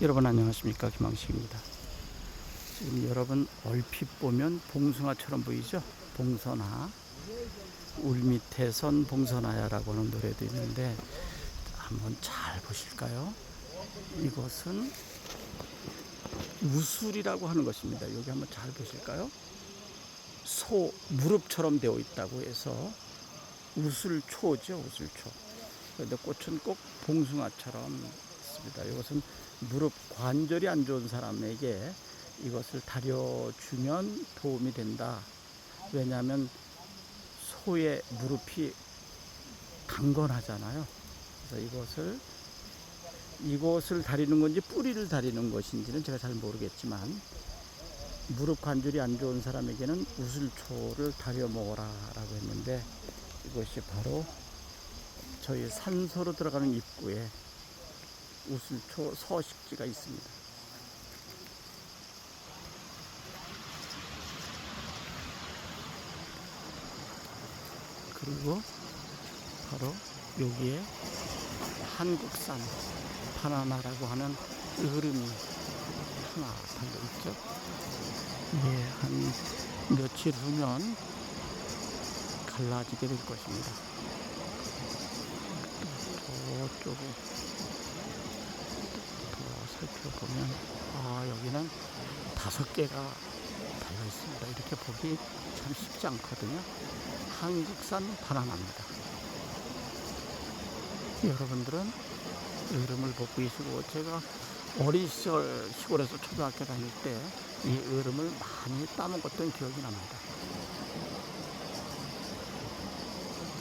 여러분 안녕하십니까 김항식입니다. 지금 여러분 얼핏 보면 봉숭아처럼 보이죠? 봉선아 울 밑에 선 봉선아야라고 하는 노래도 있는데 한번 잘 보실까요? 이것은 우술이라고 하는 것입니다. 여기 한번 잘 보실까요? 소 무릎처럼 되어 있다고 해서 우술초죠, 우술초. 그런데 꽃은 꼭 봉숭아처럼 있습니다. 이것은 무릎 관절이 안 좋은 사람에게 이것을 다려주면 도움이 된다. 왜냐하면 소의 무릎이 강건하잖아요. 그래서 이것을 이것을 다리는 건지 뿌리를 다리는 것인지는 제가 잘 모르겠지만 무릎 관절이 안 좋은 사람에게는 우슬초를 다려 먹어라라고 했는데 이것이 바로 저희 산소로 들어가는 입구에 우슬초 서식지가 있습니다. 그리고 바로 여기에 한국산 바나나라고 하는 흐름이 하나 달려 있죠. 예, 한 며칠 후면 갈라지게 될 것입니다. 저쪽을 더 살펴보면 아 여기는 다섯 개가 달려 있습니다. 이렇게 보기 참 쉽지 않거든요. 한국산 바나나입니다. 여러분들은 여름을 보고 계시고 제가 어린 시절 시골에서 초등학교 다닐 때 이 얼음을 많이 따먹었던 기억이 납니다.